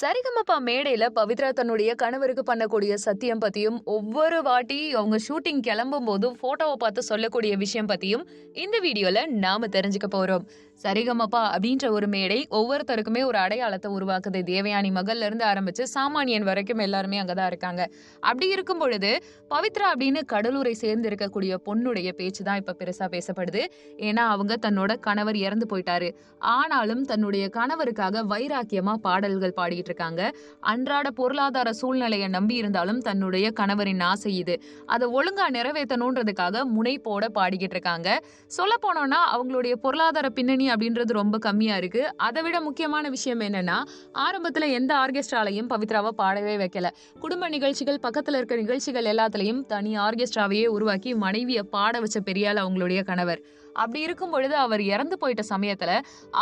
சரிகமபா மேடையில பவித்ரா தன்னுடைய கணவருக்கு பண்ணக்கூடிய சத்தியம் பத்தியும் ஒவ்வொரு வாட்டி அவங்க ஷூட்டிங் கிளம்பும் போதும் போட்டோவை பார்த்து சொல்லக்கூடிய விஷயம் பத்தியும் இந்த வீடியோல நாம தெரிஞ்சுக்க போறோம். சரிகமபா அப்படின்ற ஒரு மேடை ஒவ்வொருத்தருக்குமே ஒரு அடையாளத்தை உருவாக்குது. தேவயானி மகள்ல இருந்து ஆரம்பிச்சு சாமானியன் வரைக்கும் எல்லாருமே அங்கதான் இருக்காங்க. அப்படி இருக்கும் பொழுது பவித்ரா அப்படின்னு கடலூரை சேர்ந்து இருக்கக்கூடிய பொண்ணுடைய பேச்சு தான் இப்ப பெருசா பேசப்படுது. ஏன்னா அவங்க தன்னோட கணவர் இறந்து போயிட்டாரு. ஆனாலும் தன்னுடைய கணவருக்காக வைராக்கியமா பாடல்கள் பாடி பாடிட்டு இருக்காங்க அன்றாட பொருளாதார சூழ்நிலையை நம்பி இருந்தாலும் தன்னுடைய கணவரின் ஆசை இது. அதை ஒழுங்கா நிறைவேற்றணுன்றதுக்காக முனைப்போட பாடிக்கிட்டு இருக்காங்க சொல்ல போனோம்னா அவங்களுடைய பொருளாதார பின்னணி அப்படின்றது ரொம்ப கம்மியா இருக்கு. அதை விட முக்கியமான விஷயம் என்னன்னா ஆரம்பத்துல எந்த ஆர்கெஸ்ட்ராலையும் பவித்ராவை பாடவே வைக்கல. குடும்ப நிகழ்ச்சிகள் பக்கத்துல இருக்க நிகழ்ச்சிகள் எல்லாத்துலயும் தனி ஆர்கெஸ்ட்ராவையே உருவாக்கி மனைவியை பாட வச்ச பெரியால் அவங்களுடைய கணவர். அப்படி இருக்கும் பொழுது அவர் இறந்து போயிட்ட சமயத்துல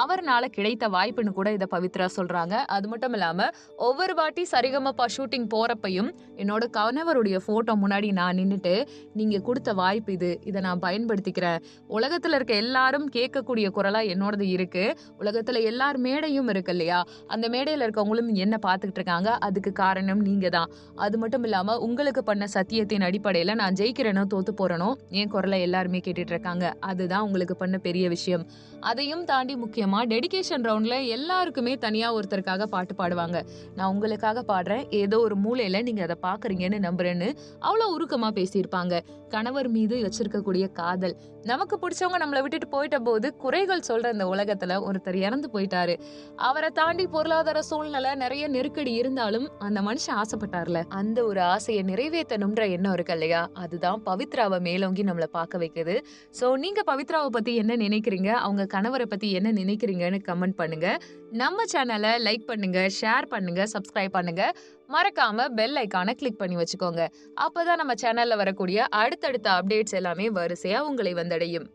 அவர்னால கிடைத்த வாய்ப்புன்னு கூட இதை பவித்ரா சொல்றாங்க. அது மட்டும் இல்லாம ஒவ்வொரு வாட்டி சரிகமப்பா ஷூட்டிங் போறப்பையும் என்னோட கணவருடைய போட்டோ முன்னாடி நான் நின்றுட்டு நீங்க கொடுத்த வாய்ப்பு இது இதை நான் பயன்படுத்திக்கிறேன். உலகத்துல இருக்க எல்லாரும் கேட்கக்கூடிய குரலா என்னோடது இருக்கு. உலகத்துல எல்லார் மேடையும் இருக்கு இல்லையா? அந்த மேடையில இருக்கவங்களும் என்ன பார்த்துக்கிட்டு இருக்காங்க? அதுக்கு காரணம் நீங்க தான் அது மட்டும் இல்லாம உங்களுக்கு பண்ண சத்தியத்தின் அடிப்படையில நான் ஜெயிக்கிறேனோ தோத்து போறேனோ என் குரலை எல்லாருமே கேட்டுட்டு இருக்காங்க. அதுதான் உங்களுக்கு பண்ண பெரிய விஷயம். அதையும் தாண்டி முக்கியமா டெடிகேஷன் ரவுண்ட்ல எல்லாருக்குமே தனியா ஒருத்தருக்காக பாட்டு பாடுவாங்க. நான் உங்களுக்காக பாடுறேன். ஏதோ ஒரு மூலையில நீங்க அதை பாக்குறீங்கன்னு நம்புறேன்னு அவ்வளவு உருக்கமா பேசியிருப்பாங்க. கணவர் மீது வச்சிருக்கக்கூடிய காதல். நமக்கு பிடிச்சவங்க நம்மளை விட்டுட்டு போயிட்ட போது குறைகள் சொல்ற இந்த உலகத்துல ஒருத்தர் இறந்து போயிட்டாரு. அவரை தாண்டி பொருளாதார சூழ்நிலை நிறைய நெருக்கடி இருந்தாலும் அந்த மனுஷன் ஆசைப்பட்டார்ல. அந்த ஒரு ஆசையை நிறைவேற்றணும்ன்ற எண்ணம் இருக்கு இல்லையா? அதுதான் பவித்ராவை மேலோங்கி நம்மளை பார்க்க வைக்குது. சோ நீங்க பவித்ராவை பத்தி என்ன நினைக்கிறீங்க? அவங்க கணவரை பத்தி என்ன நினைக்கிறீங்கன்னு கமெண்ட் பண்ணுங்க. நம்ம சேனலை லைக் பண்ணுங்க ஷேர் பண்ணுங்க சப்ஸ்கிரைப் பண்ணுங்க. மறக்காம பெல் ஐக்கானை கிளிக் பண்ணி வச்சுக்கோங்க. அப்பதான் நம்ம சேனல்ல வரக்கூடிய அடுத்தடுத்த அப்டேட்ஸ் எல்லாமே வரிசையா உங்களை வந்தடையும்.